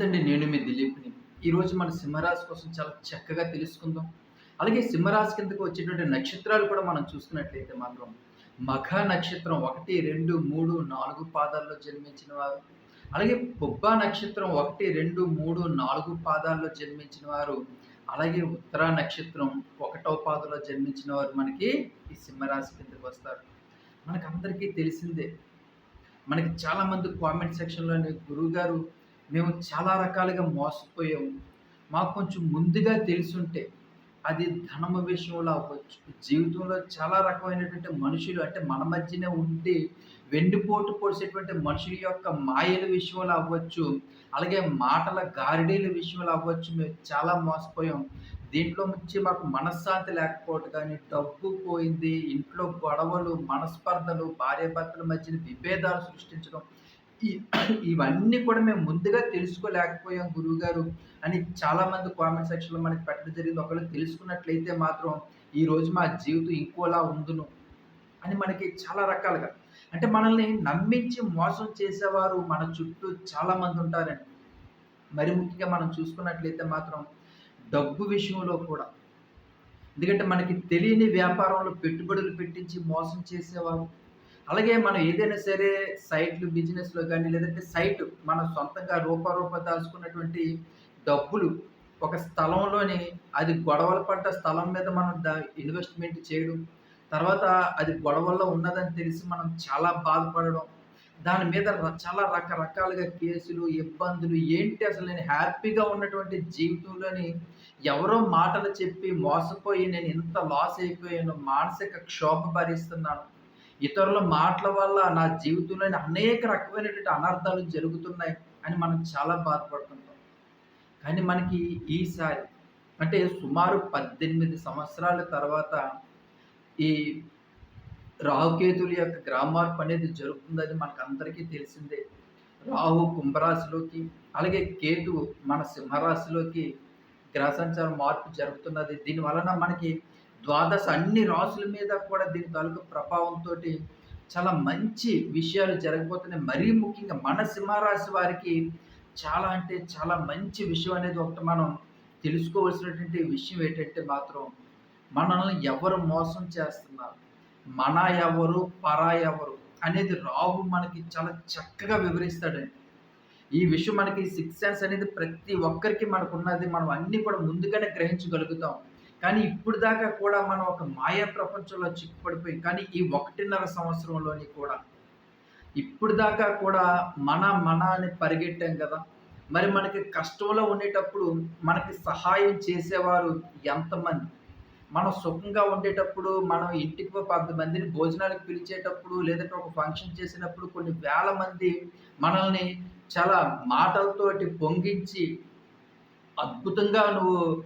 నమస్తే అండి నేను మీ దిలీప్ని. ఈరోజు మన సింహరాశి కోసం చాలా చక్కగా తెలుసుకుందాం. అలాగే సింహరాశి కిందకు వచ్చేటువంటి నక్షత్రాలు కూడా మనం చూసుకున్నట్లయితే మాత్రం మఘ నక్షత్రం ఒకటి రెండు మూడు నాలుగు పాదాల్లో జన్మించిన వారు. అలాగే పుబ్బ నక్షత్రం ఒకటి రెండు మూడు నాలుగు పాదాల్లో జన్మించిన వారు. అలాగే ఉత్తర నక్షత్రం ఒకటో పాదంలో జన్మించిన వారు మనకి ఈ సింహరాశి కిందకు వస్తారు. మనకందరికీ తెలిసిందే. మనకి చాలామంది కామెంట్ సెక్షన్లోనే గురువు గారు మేము చాలా రకాలుగా మోసపోయాము. మాకు కొంచెం ముందుగా తెలుసుంటే అది ధనము విషయంలో అవ్వచ్చు. జీవితంలో చాలా రకమైనటువంటి మనుషులు అంటే మన మధ్యనే ఉండి వెండిపోటు పొడిసేటువంటి మనుషుల యొక్క మాయల విషయంలో అవ్వచ్చు. అలాగే మాటల గారిడీల విషయంలో అవ్వచ్చు. మేము చాలా మోసపోయాం దీంట్లో నుంచి మాకు మనశ్శాంతి లేకపోవడం కానీ డబ్బు పోయింది ఇంట్లో గొడవలు మనస్పర్ధలు భార్యాభర్తల మధ్యన విభేదాలు సృష్టించడం ఇవన్నీ కూడా మేము ముందుగా తెలుసుకోలేకపోయాం గురువుగారు అని చాలామంది కామెంట్ సెక్షన్లో మనకి పెట్టడం జరిగింది. ఒకవేళ తెలుసుకున్నట్లయితే మాత్రం ఈ రోజు మా జీవితం ఇంకోలా ఉందును అని మనకి చాలా రకాలుగా. అంటే మనల్ని నమ్మించి మోసం చేసేవారు మన చుట్టూ చాలామంది ఉంటారండి. మరి ముఖ్యంగా మనం చూసుకున్నట్లయితే మాత్రం డబ్బు విషయంలో కూడా. ఎందుకంటే మనకి తెలియని వ్యాపారంలో పెట్టుబడులు పెట్టించి మోసం చేసేవారు. అలాగే మనం ఏదైనా సరే సైట్లు బిజినెస్లో కానీ లేదంటే సైట్ మనం సొంతంగా రూప రూప దాచుకున్నటువంటి డబ్బులు ఒక స్థలంలోని అది గొడవలు పడ్డ స్థలం మీద మనం దా ఇన్వెస్ట్మెంట్ చేయడం తర్వాత అది గొడవల్లో ఉన్నదని తెలిసి మనం చాలా బాధపడడం దాని మీద చాలా రకరకాలుగా కేసులు ఇబ్బందులు ఏంటి అసలు నేను హ్యాపీగా ఉన్నటువంటి జీవితంలోని ఎవరో మాటలు చెప్పి మోసపోయి నేను ఇంత లాస్ అయిపోయాను మానసిక క్షోభ భరిస్తున్నాను. ఇతరుల మాటల వల్ల నా జీవితంలోని అనేక రకమైనటువంటి అనర్థాలు జరుగుతున్నాయి అని మనం చాలా బాధపడుతుంటాం. కానీ మనకి ఈసారి అంటే సుమారు పద్దెనిమిది సంవత్సరాల తర్వాత ఈ రాహుకేతుల యొక్క గ్రామార్పు అనేది జరుగుతుందని మనకు అందరికీ తెలిసిందే. రాహు కుంభరాశిలోకి అలాగే కేతు మన సింహరాశిలోకి గ్రహ సంచారం మార్పు జరుగుతున్నది. దీని వలన మనకి ద్వాదశ అన్ని రాసుల మీద కూడా దీని తాలూకు ప్రభావంతో చాలా మంచి విషయాలు జరగబోతున్నాయి. మరీ ముఖ్యంగా మన సింహరాశి వారికి చాలా అంటే చాలా మంచి విషయం అనేది ఒకటి మనం తెలుసుకోవాల్సినటువంటి విషయం ఏంటంటే మాత్రం మనల్ని ఎవరు మోసం చేస్తున్నారు? మన ఎవరు? పరా ఎవరు? అనేది రాహు మనకి చాలా చక్కగా వివరిస్తాడండి. ఈ విషయం మనకి సిక్స్ సెన్స్ అనేది ప్రతి ఒక్కరికి మనకు ఉన్నది మనం అన్నీ కూడా ముందుగానే గ్రహించగలుగుతాం. కానీ ఇప్పుడు దాకా కూడా మనం ఒక మాయా ప్రపంచంలో చిక్కుపడిపోయి కానీ ఈ ఒకటిన్నర సంవత్సరంలోని కూడా ఇప్పుడు దాకా కూడా మన మన అని పరిగెట్టాం కదా. మరి మనకి కష్టంలో ఉండేటప్పుడు మనకి సహాయం చేసేవారు ఎంతమంది? మనం సుఖంగా ఉండేటప్పుడు మనం ఇంటికి పది మందిని భోజనాలకు పిలిచేటప్పుడు లేదంటే ఒక ఫంక్షన్ చేసినప్పుడు కొన్ని వేల మంది మనల్ని చాలా మాటలతోటి పొంగించి అద్భుతంగా నువ్వు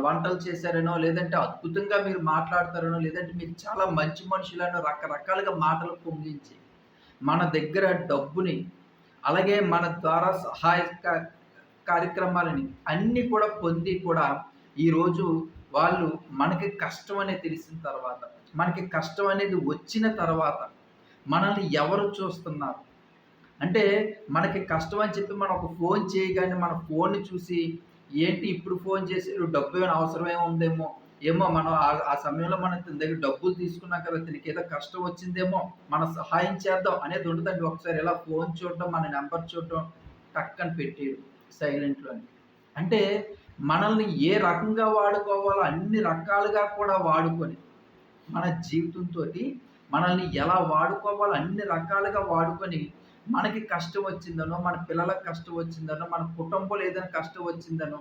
వంటలు చేశారనో లేదంటే అద్భుతంగా మీరు మాట్లాడతారనో లేదంటే మీరు చాలా మంచి మనుషులను రకరకాలుగా మాటలు పొంగించి మన దగ్గర డబ్బుని అలాగే మన ద్వారా సహాయ కార్యక్రమాలని అన్నీ కూడా పొంది కూడా ఈరోజు వాళ్ళు మనకి కష్టం అనేది తెలిసిన తర్వాత మనకి కష్టం అనేది వచ్చిన తర్వాత మనల్ని ఎవరు చూస్తున్నారు? అంటే మనకి కష్టం అని చెప్పి మనం ఒక ఫోన్ చేయగానే మన ఫోన్ని చూసి ఏంటి ఇప్పుడు ఫోన్ చేసి డబ్బు ఏమైనా అవసరమే ఉందేమో? ఏమో మనం ఆ- సమయంలో మనం తన దగ్గర డబ్బులు తీసుకున్నాం కదా తనకి ఏదో కష్టం వచ్చిందేమో మనం సహాయం చేద్దాం అనేది ఉండదండి. ఒకసారి ఇలా ఫోన్ చూడడం మన నెంబర్ చూడడం టక్కని పెట్టేయడం సైలెంట్లోని అంటే మనల్ని ఏ రకంగా వాడుకోవాలో అన్ని రకాలుగా కూడా వాడుకొని మన జీవితంతో మనల్ని ఎలా వాడుకోవాలో అన్ని రకాలుగా వాడుకొని మనకి కష్టం వచ్చిందనో మన పిల్లలకు కష్టం వచ్చిందనో మన కుటుంబంలో ఏదైనా కష్టం వచ్చిందనో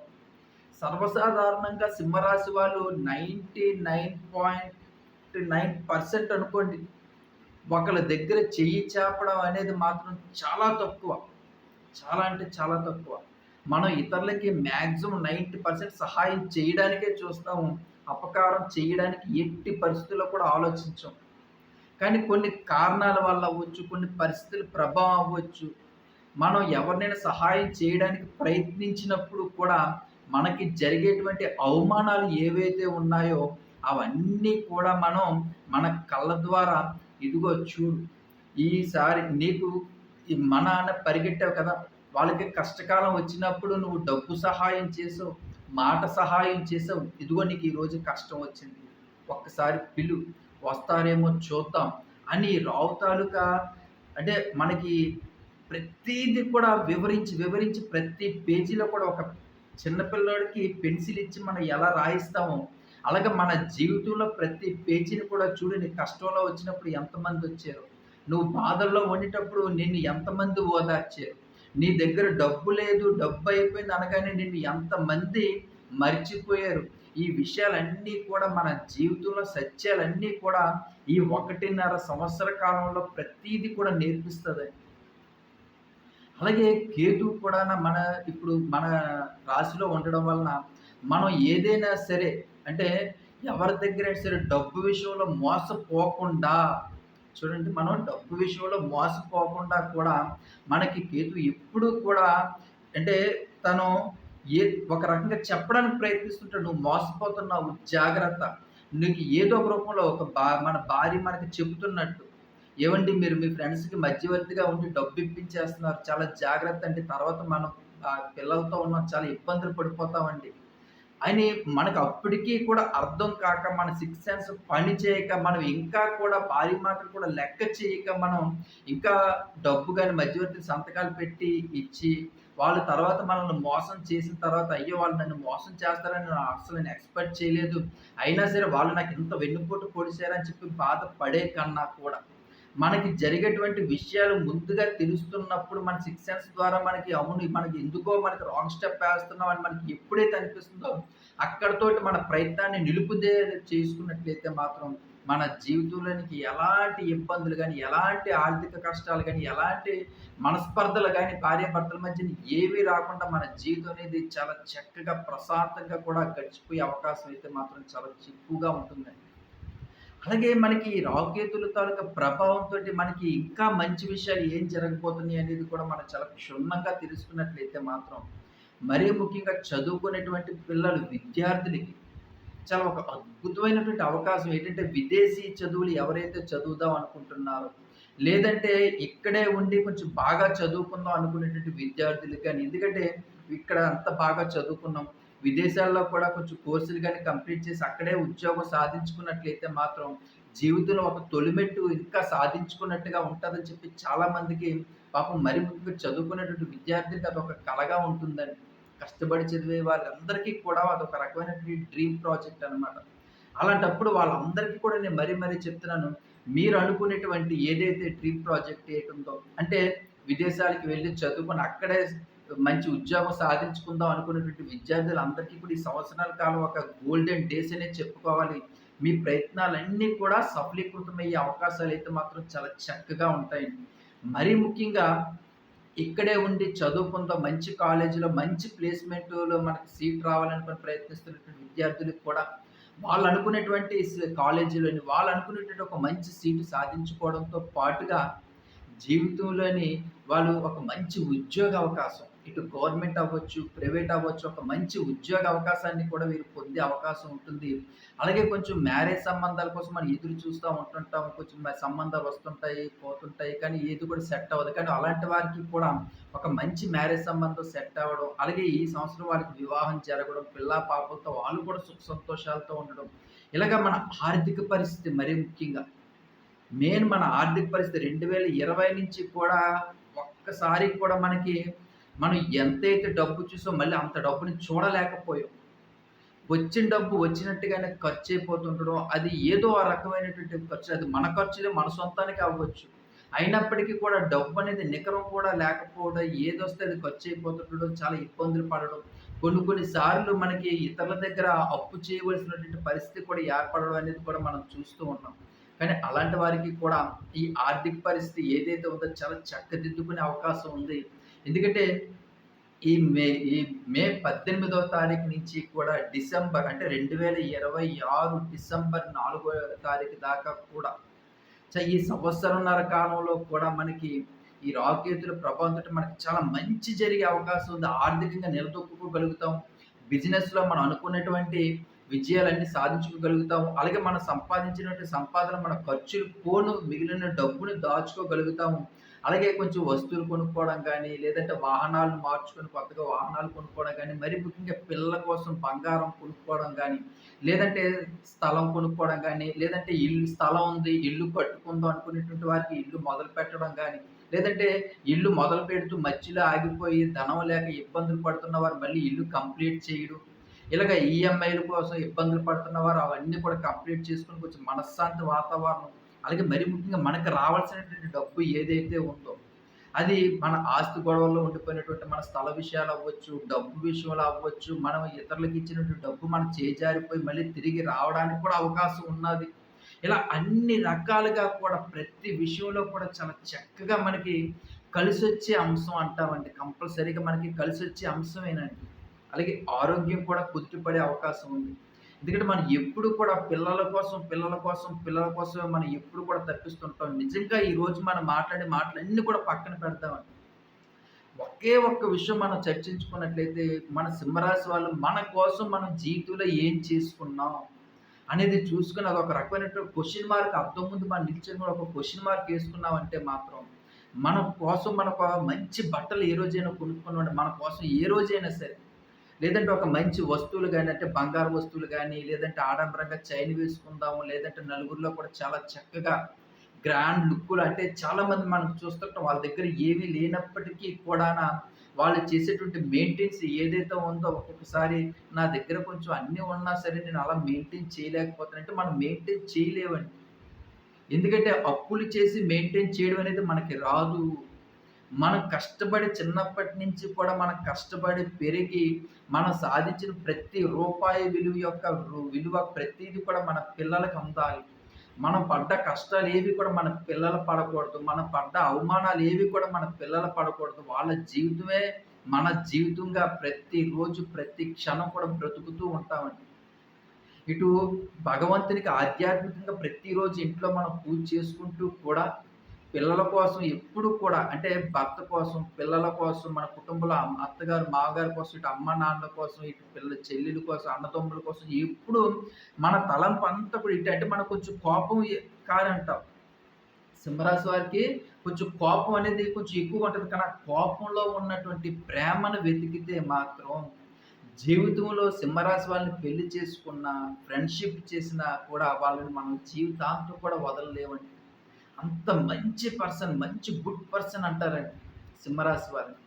సర్వసాధారణంగా సింహరాశి వాళ్ళు ninety nine point nine percent అనుకోండి. ఒకళ్ళ దగ్గర చెయ్యి చేపడం అనేది మాత్రం చాలా తక్కువ. చాలా అంటే చాలా తక్కువ. మనం ఇతరులకి మ్యాక్సిమం నైంటీ పర్సెంట్ సహాయం చేయడానికే చూస్తాము. అపకారం చేయడానికి ఎట్టి పరిస్థితుల్లో కూడా ఆలోచించాం. కానీ కొన్ని కారణాల వల్ల అవ్వచ్చు కొన్ని పరిస్థితుల ప్రభావం అవ్వచ్చు. మనం ఎవరినైనా సహాయం చేయడానికి ప్రయత్నించినప్పుడు కూడా మనకి జరిగేటువంటి అవమానాలు ఏవైతే ఉన్నాయో అవన్నీ కూడా మనం మన కళ్ళ ద్వారా ఇదిగో చూడు. ఈసారి నీకు ఈ మన అన్న పరిగెట్టావు కదా వాళ్ళకి కష్టకాలం వచ్చినప్పుడు నువ్వు డబ్బు సహాయం చేసావు మాట సహాయం చేసావు ఇదిగో నీకు ఈరోజు కష్టం వచ్చింది. ఒక్కసారి పిలు. వస్తారేమో చూద్దాం. అని రావు తాలూకా అంటే మనకి ప్రతిదీ కూడా వివరించి వివరించి ప్రతి పేజీలో కూడా ఒక చిన్నపిల్లడికి పెన్సిల్ ఇచ్చి మనం ఎలా రాయిస్తామో అలాగే మన జీవితంలో ప్రతి పేజీని కూడా చూడు నీ కష్టంలో వచ్చినప్పుడు ఎంతమంది వచ్చారు? నువ్వు బాధల్లో ఉండేటప్పుడు నిన్ను ఎంతమంది ఓదార్చారు? నీ దగ్గర డబ్బు లేదు డబ్బు అయిపోయింది అనగానే నిన్ను ఎంతమంది మర్చిపోయారు? ఈ విషయాలన్నీ కూడా మన జీవితంలో సత్యాలన్నీ కూడా ఈ ఒకటిన్నర సంవత్సర కాలంలో ప్రతీది కూడా నేర్పిస్తుంది. అలాగే కేతు కూడా మన ఇప్పుడు మన రాశిలో ఉండడం వలన మనం ఏదైనా సరే అంటే ఎవరి దగ్గర సరే డబ్బు విషయంలో మోసపోకుండా చూడండి మనం డబ్బు విషయంలో మోసపోకుండా కూడా మనకి కేతు ఎప్పుడు కూడా అంటే తను ఏ ఒక రకంగా చెప్పడానికి ప్రయత్నిస్తుంటాడు నువ్వు మోసపోతున్నావు. జాగ్రత్త. నీకు ఏదో ఒక రూపంలో ఒక బా మన భార్య మనకి చెబుతున్నట్టు. ఏమండి మీరు మీ ఫ్రెండ్స్కి మధ్యవర్తిగా ఉండి డబ్బు ఇప్పించేస్తున్నారు చాలా జాగ్రత్త అండి. తర్వాత మనం పిల్లలతో ఉన్నాం. చాలా ఇబ్బందులు పడిపోతామండి. అని మనకు అప్పటికీ కూడా అర్థం కాక మన సిక్స్ సెన్స్ పని చేయక మనం ఇంకా కూడా భారీ మాటలు కూడా లెక్క చేయక మనం ఇంకా డబ్బు కానీ మధ్యవర్తి సంతకాలు పెట్టి ఇచ్చి వాళ్ళు తర్వాత మనల్ని మోసం చేసిన తర్వాత అయ్యో వాళ్ళు నన్ను మోసం చేస్తారని నేను అసలు నేను ఎక్స్పెక్ట్ చేయలేదు. అయినా సరే వాళ్ళు నాకు ఇంత వెన్నుపోటు పొడిచారని చెప్పి బాధపడే కన్నా కూడా మనకి జరిగేటువంటి విషయాలు ముందుగా తెలుస్తున్నప్పుడు మన సిక్స్ సెన్స్ ద్వారా మనకి అవును మనకి ఎందుకో మనకి రాంగ్ స్టెప్ వేస్తున్నాం అని మనకి ఎప్పుడైతే అనిపిస్తుందో అక్కడతోటి మన ప్రయత్నాన్ని నిలుపుదే చేసుకున్నట్లయితే మాత్రం మన జీవితంలోనికి ఎలాంటి ఇబ్బందులు కానీ ఎలాంటి ఆర్థిక కష్టాలు కానీ ఎలాంటి మనస్పర్ధలు కానీ భార్యాభర్తల మధ్య ఏవి రాకుండా మన జీవితం అనేది చాలా చక్కగా ప్రశాంతంగా కూడా గడిచిపోయే అవకాశం అయితే మాత్రం చాలా ఎక్కువగా ఉంటుందండి. అలాగే మనకి రాకేతుల తాలూకా ప్రభావంతో మనకి ఇంకా మంచి విషయాలు ఏం జరగబోతున్నాయి అనేది కూడా మనం చాలా క్షుణ్ణంగా తెలుసుకున్నట్లయితే మాత్రం మరీ ముఖ్యంగా చదువుకునేటువంటి పిల్లలు విద్యార్థులకి చాలా ఒక అద్భుతమైనటువంటి అవకాశం. ఏంటంటే విదేశీ చదువులు ఎవరైతే చదువుదాం అనుకుంటున్నారో లేదంటే ఇక్కడే ఉండి కొంచెం బాగా చదువుకుందాం అనుకునేటువంటి విద్యార్థులు కానీ ఎందుకంటే ఇక్కడ అంత బాగా చదువుకున్నాం. విదేశాల్లో కూడా కొంచెం కోర్సులు కానీ కంప్లీట్ చేసి అక్కడే ఉద్యోగం సాధించుకున్నట్లయితే మాత్రం జీవితంలో ఒక తొలిమెట్టు ఇంకా సాధించుకున్నట్టుగా ఉంటుందని చెప్పి చాలామందికి పాపం మరి ముఖ్యంగా చదువుకునేటువంటి విద్యార్థులకి ఒక కళగా ఉంటుందండి. కష్టపడి చదివే వాళ్ళందరికీ కూడా అదొక రకమైన డ్రీమ్ ప్రాజెక్ట్ అనమాట అలాంటప్పుడు వాళ్ళందరికీ కూడా నేను మరీ మరీ చెప్తున్నాను మీరు అనుకునేటువంటి ఏదైతే డ్రీమ్ ప్రాజెక్ట్ ఏటుందో అంటే విదేశాలకు వెళ్ళి చదువుకొని అక్కడే మంచి ఉద్యోగం సాధించుకుందాం అనుకునేటువంటి విద్యార్థులందరికీ కూడా ఈ సంవత్సరాల కాలం ఒక గోల్డెన్ డేస్ అనే చెప్పుకోవాలి. మీ ప్రయత్నాలన్నీ కూడా సఫలీకృతమయ్యే అవకాశాలు అయితే మాత్రం చాలా చక్కగా ఉంటాయి. మరీ ముఖ్యంగా ఇక్కడే ఉండి చదువుకుందాం మంచి కాలేజీలో మంచి ప్లేస్మెంట్లో మనకి సీట్ రావాలనుకుని ప్రయత్నిస్తున్నటువంటి విద్యార్థులకు కూడా వాళ్ళు అనుకునేటువంటి కాలేజీలోని వాళ్ళు అనుకునేటువంటి ఒక మంచి సీటు సాధించుకోవడంతో పాటుగా జీవితంలోని వాళ్ళు ఒక మంచి ఉద్యోగ అవకాశం. ఇటు గవర్నమెంట్ అవ్వచ్చు ప్రైవేట్ అవ్వచ్చు ఒక మంచి ఉద్యోగ అవకాశాన్ని కూడా వీరు పొందే అవకాశం ఉంటుంది. అలాగే కొంచెం మ్యారేజ్ సంబంధాల కోసం మనం ఎదురు చూస్తూ ఉంటుంటాం. కొంచెం సంబంధాలు వస్తుంటాయి పోతుంటాయి కానీ ఏది కూడా సెట్ అవ్వదు. కానీ అలాంటి వారికి కూడా ఒక మంచి మ్యారేజ్ సంబంధం సెట్ అవ్వడం అలాగే ఈ సంవత్సరం వారికి వివాహం జరగడం పిల్ల పాపలతో వాళ్ళు కూడా సుఖ సంతోషాలతో ఉండడం ఇలాగ మన ఆర్థిక పరిస్థితి మరీ ముఖ్యంగా మెయిన్ మన ఆర్థిక పరిస్థితి రెండు వేల ఇరవై నుంచి కూడా ఒక్కసారి కూడా మనకి మనం ఎంతైతే డబ్బు చూసో మళ్ళీ అంత డబ్బుని చూడలేకపోయాం. వచ్చిన డబ్బు వచ్చినట్టుగానే ఖర్చు అయిపోతుండడం అది ఏదో ఆ రకమైనటువంటి ఖర్చు అది మన ఖర్చులే మన సొంతానికి అవ్వచ్చు. అయినప్పటికీ కూడా డబ్బు అనేది నికరం కూడా లేకపోవడం ఏదొస్తే అది ఖర్చు అయిపోతుండడం చాలా ఇబ్బందులు పడడం. కొన్ని కొన్ని సార్లు మనకి ఇతరుల దగ్గర అప్పు చేయవలసినటువంటి పరిస్థితి కూడా ఏర్పడడం అనేది కూడా మనం చూస్తూ ఉన్నాం కానీ అలాంటి వారికి కూడా ఈ ఆర్థిక పరిస్థితి ఏదైతే ఉందో చాలా చక్కదిద్దుకునే అవకాశం ఉంది. ఎందుకంటే ఈ మే ఈ మే పద్దెనిమిదవ తారీఖు నుంచి కూడా డిసెంబర్ అంటే రెండు వేల ఇరవై ఆరు డిసెంబర్ నాలుగో తారీఖు దాకా కూడా ఈ సంవత్సరంన్నర కాలంలో కూడా మనకి ఈ రాకేతుల ప్రభావంతో మనకి చాలా మంచి జరిగే అవకాశం ఉంది. ఆర్థికంగా నిలదొక్కుకోగలుగుతాం. బిజినెస్లో మనం అనుకున్నటువంటి విజయాలన్నీ సాధించుకోగలుగుతాము. అలాగే మనం సంపాదించినటువంటి సంపాదన మన ఖర్చులు పోను మిగిలిన డబ్బుని దాచుకోగలుగుతాము. అలాగే కొంచెం వస్తువులు కొనుక్కోవడం కానీ లేదంటే వాహనాలు మార్చుకొని కొత్తగా వాహనాలు కొనుక్కోవడం కానీ మరి ముఖ్యంగా పిల్లల కోసం బంగారం కొనుక్కోవడం కానీ లేదంటే స్థలం కొనుక్కోవడం కానీ లేదంటే ఇల్లు స్థలం ఉంది ఇల్లు కట్టుకుందాం అనుకునేటువంటి వారికి ఇల్లు మొదలు పెట్టడం కానీ లేదంటే ఇల్లు మొదలు పెడుతూ మధ్యలో ఆగిపోయి ధనం లేక ఇబ్బందులు పడుతున్న వారు మళ్ళీ ఇల్లు కంప్లీట్ చేయడం ఇలాగ ఈఎంఐల కోసం ఇబ్బందులు పడుతున్న వారు అవన్నీ కూడా కంప్లీట్ చేసుకుని కొంచెం మనశ్శాంతి వాతావరణం అలాగే మరి ముఖ్యంగా మనకు రావాల్సినటువంటి డబ్బు ఏదైతే ఉందో అది మన ఆస్తి గొడవల్లో ఉండిపోయినటువంటి మన స్థల విషయాలు అవ్వచ్చు డబ్బు విషయాలు అవ్వచ్చు మనం ఇతరులకు ఇచ్చినటువంటి డబ్బు మనం చేజారిపోయి మళ్ళీ తిరిగి రావడానికి కూడా అవకాశం ఉన్నది. ఇలా అన్ని రకాలుగా కూడా ప్రతి విషయంలో కూడా చాలా చక్కగా మనకి కలిసి వచ్చే అంశం అంటామండి. కంపల్సరీగా మనకి కలిసి వచ్చే అంశమేనండి. అలాగే ఆరోగ్యం కూడా కుదుటపడే అవకాశం ఉంది. ఎందుకంటే మనం ఎప్పుడు కూడా పిల్లల కోసం పిల్లల కోసం పిల్లల కోసమే మనం ఎప్పుడు కూడా తప్పిస్తుంటాం. నిజంగా ఈరోజు మనం మాట్లాడే మాటలన్నీ కూడా పక్కన పెడతామండి ఒకే ఒక్క విషయం మనం చర్చించుకున్నట్లయితే మన సింహరాశి వాళ్ళు మన కోసం మనం జీవితంలో ఏం చేసుకున్నాం అనేది చూసుకుని అది ఒక రకమైనటువంటి క్వశ్చన్ మార్క్ అర్థం ముందు మనం నిలిచిన కూడా ఒక క్వశ్చన్ మార్క్ వేసుకున్నామంటే మాత్రం మన కోసం మన మంచి బట్టలు ఏ రోజైనా కొనుక్కున్నాం మన కోసం ఏ రోజైనా సరే లేదంటే ఒక మంచి వస్తువులు కానీ అంటే బంగారు వస్తువులు కానీ లేదంటే ఆడంబరంగా చైన్ వేసుకుందాము లేదంటే నలుగురిలో కూడా చాలా చక్కగా గ్రాండ్ లుక్కులు అంటే చాలామంది మనం చూస్తుంటాం వాళ్ళ దగ్గర ఏమీ లేనప్పటికీ కూడా వాళ్ళు చేసేటువంటి మెయింటెన్స్ ఏదైతే ఉందో ఒక్కొక్కసారి నా దగ్గర కొంచెం అన్నీ ఉన్నా సరే నేను అలా మెయింటైన్ చేయలేకపోతానంటే మనం మెయింటైన్ చేయలేవండి ఎందుకంటే అప్పులు చేసి మెయింటైన్ చేయడం అనేది మనకి రాదు. మనం కష్టపడి చిన్నప్పటి నుంచి కూడా మనం కష్టపడి పెరిగి మనం సాధించిన ప్రతి రూపాయి విలువ యొక్క విలువ ప్రతిదీ కూడా మన పిల్లలకు అందాలి. మనం పడ్డ కష్టాలు ఏవి కూడా మన పిల్లలు పడకూడదు. మనం పడ్డ అవమానాలు ఏవి కూడా మన పిల్లలు పడకూడదు. వాళ్ళ జీవితమే మన జీవితంగా ప్రతిరోజు ప్రతి క్షణం కూడా బ్రతుకుతూ ఉంటామండి. ఇటు భగవంతునికి ఆధ్యాత్మికంగా ప్రతిరోజు ఇంట్లో మనం పూజ చేసుకుంటూ కూడా పిల్లల కోసం ఎప్పుడు కూడా అంటే భర్త కోసం పిల్లల కోసం మన కుటుంబంలో అత్తగారు మామగారి కోసం ఇటు అమ్మ నాన్నల కోసం ఇటు పిల్లల చెల్లెల కోసం అన్నదమ్ముల కోసం ఎప్పుడు మన తలంపు అంతా కూడా ఇటు. అంటే మనకు కొంచెం కోపం కాదంటాం. సింహరాశి వారికి కొంచెం కోపం అనేది కొంచెం ఎక్కువ ఉంటుంది. కానీ కోపంలో ఉన్నటువంటి ప్రేమను వెతికితే మాత్రం జీవితంలో సింహరాశి వాళ్ళని పెళ్ళి చేసుకున్న ఫ్రెండ్షిప్ చేసినా కూడా వాళ్ళని మనం జీవితాంతం కూడా వదలలేమండి. అంత మంచి పర్సన్ మంచి గుడ్ పర్సన్ అంటారండి సింహరాశి వారిని.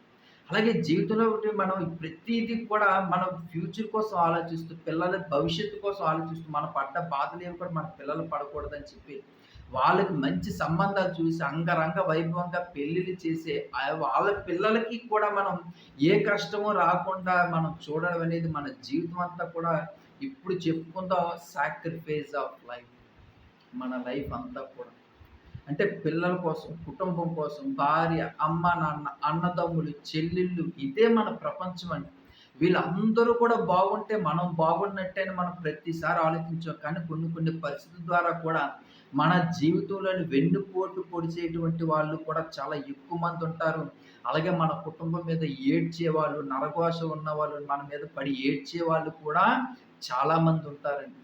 అలాగే జీవితంలో ఒకటి మనం ప్రతిదీ కూడా మనం ఫ్యూచర్ కోసం ఆలోచిస్తూ పిల్లల భవిష్యత్తు కోసం ఆలోచిస్తూ మన పడ్డ బాధలు ఏవి కూడా మన పిల్లలు పడకూడదని చెప్పి వాళ్ళకి మంచి సంబంధాలు చూసి అంగరంగ వైభవంగా పెళ్ళిళ్ళు చేసే వాళ్ళ పిల్లలకి కూడా మనం ఏ కష్టమో రాకుండా మనం చూడడం అనేది మన జీవితం అంతా కూడా ఇప్పుడు చెప్పుకుందాం సాక్రిఫైస్ ఆఫ్ లైఫ్ మన లైఫ్ అంతా కూడా. అంటే పిల్లల కోసం కుటుంబం కోసం భార్య అమ్మ నాన్న అన్నదమ్ములు చెల్లెళ్ళు ఇదే మన ప్రపంచం అండి. వీళ్ళందరూ కూడా బాగుంటే మనం బాగున్నట్టే మనం ప్రతిసారి ఆలోచించాం. కానీ కొన్ని కొన్ని పరిస్థితుల ద్వారా కూడా మన జీవితంలోని వెన్నుపోటు పొడిచేటువంటి వాళ్ళు కూడా చాలా ఎక్కువ మంది ఉంటారు. అలాగే మన కుటుంబం మీద ఏడ్చే వాళ్ళు నరఘోష ఉన్న వాళ్ళు మన మీద పడి ఏడ్చే వాళ్ళు కూడా చాలామంది ఉంటారండి.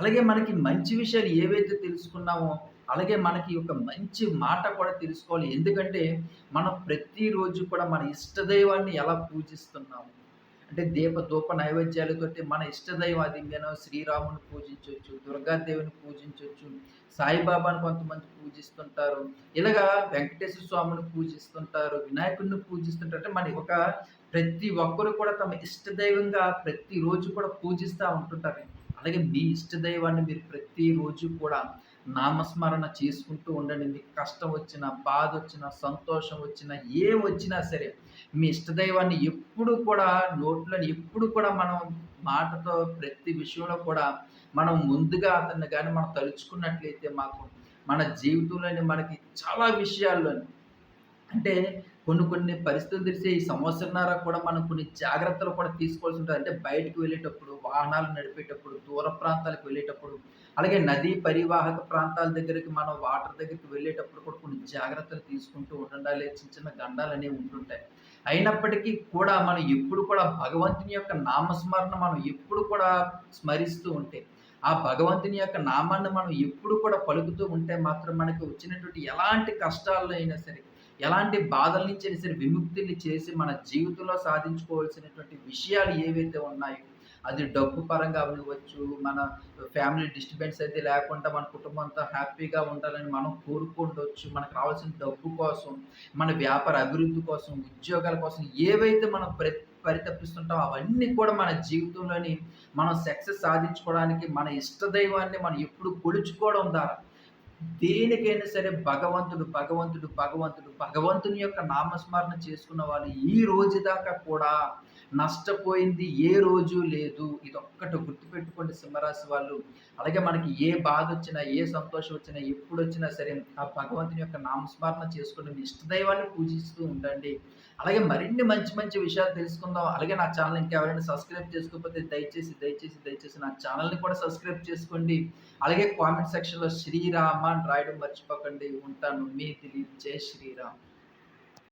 అలాగే మనకి మంచి విషయాలు ఏవైతే తెలుసుకున్నామో అలాగే మనకి ఒక మంచి మాట కూడా తెలుసుకోవాలి. ఎందుకంటే మనం ప్రతిరోజు కూడా మన ఇష్టదైవాన్ని ఎలా పూజిస్తున్నాము? అంటే దీప ధూప నైవేద్యాలతోటి మన ఇష్టదైవం మనం శ్రీరాముని పూజించవచ్చు దుర్గాదేవిని పూజించవచ్చు సాయిబాబాను కొంతమంది పూజిస్తుంటారు ఇలాగా వెంకటేశ్వర స్వామిని పూజిస్తుంటారు వినాయకుడిని పూజిస్తుంటారు. అంటే మన ఒక ప్రతి ఒక్కరు కూడా తమ ఇష్టదైవంగా ప్రతిరోజు కూడా పూజిస్తూ ఉంటుంటారు. అలాగే మీ ఇష్టదైవాన్ని మీరు ప్రతిరోజు కూడా నామస్మరణ చేసుకుంటూ ఉండండి. మీకు కష్టం వచ్చినా బాధ వచ్చినా సంతోషం వచ్చినా ఏ వచ్చినా సరే మీ ఇష్టదైవాన్ని ఎప్పుడు కూడా నోట్లను ఎప్పుడు కూడా మనం మాటతో ప్రతి విషయంలో కూడా మనం ముందుగా అతన్ని కానీ మనం తలుచుకున్నట్లయితే మాకు మన జీవితంలోని మనకి చాలా విషయాల్లోని అంటే కొన్ని కొన్ని పరిస్థితులు తెలిసే ఈ సంవత్సరంన్నర కూడా మనం కొన్ని జాగ్రత్తలు కూడా తీసుకోవాల్సి ఉంటుంది. అంటే బయటకు వెళ్ళేటప్పుడు వాహనాలు నడిపేటప్పుడు దూర ప్రాంతాలకు వెళ్ళేటప్పుడు అలాగే నదీ పరివాహక ప్రాంతాల దగ్గరికి మనం వాటర్ దగ్గరికి వెళ్ళేటప్పుడు కూడా కొన్ని జాగ్రత్తలు తీసుకుంటూ ఉండాలి చిన్న చిన్న గండాలు అనేవి ఉంటుంటాయి. అయినప్పటికీ కూడా మనం ఎప్పుడు కూడా భగవంతుని యొక్క నామస్మరణ మనం ఎప్పుడు కూడా స్మరిస్తూ ఉంటే ఆ భగవంతుని యొక్క నామాన్ని మనం ఎప్పుడు కూడా పలుకుతూ ఉంటే మాత్రం మనకు వచ్చినటువంటి ఎలాంటి కష్టాల్లో అయినా సరే ఎలాంటి బాధల నుంచి అయినా సరే విముక్తిని చేసి మన జీవితంలో సాధించుకోవాల్సినటువంటి విషయాలు ఏవైతే ఉన్నాయో అది డబ్బు పరంగా అవ్వచ్చు మన ఫ్యామిలీ డిస్టర్బెన్స్ అయితే లేకుండా మన కుటుంబం అంతా హ్యాపీగా ఉండాలని మనం కోరుకుండొచ్చు మనకు కావాల్సిన డబ్బు కోసం మన వ్యాపార అభివృద్ధి కోసం ఉద్యోగాల కోసం ఏవైతే మనం ప్ర పరితపిస్తుంటాం అవన్నీ కూడా మన జీవితంలోని మనం సక్సెస్ సాధించుకోవడానికి మన ఇష్టదైవాన్ని మనం ఎప్పుడు కొలుచుకోవడం ద్వారా దేనికైనా సరే భగవంతుడు భగవంతుడు భగవంతుడు భగవంతుని యొక్క నామస్మరణ చేసుకున్న వాళ్ళు ఈ రోజు దాకా కూడా నష్టపోయింది ఏ రోజు లేదు. ఇది ఒక్కటి గుర్తుపెట్టుకోండి సింహరాశి వాళ్ళు. అలాగే మనకి ఏ బాధ వచ్చినా ఏ సంతోషం వచ్చినా ఎప్పుడు వచ్చినా సరే ఆ భగవంతుని యొక్క నామస్మరణ చేసుకుని మీ ఇష్టదైవాన్ని పూజిస్తూ ఉండండి. అలాగే మరిన్ని మంచి మంచి విషయాలు తెలుసుకుందాం. అలాగే నా ఛానల్ ఇంకెవరైనా సబ్స్క్రైబ్ చేసుకోకపోతే దయచేసి దయచేసి దయచేసి నా ఛానల్ని కూడా సబ్స్క్రైబ్ చేసుకోండి. అలాగే కామెంట్ సెక్షన్లో శ్రీరామ అని రాయడం మర్చిపోకండి. ఉంటాను. మీ దిలీప్. జై శ్రీరామ్.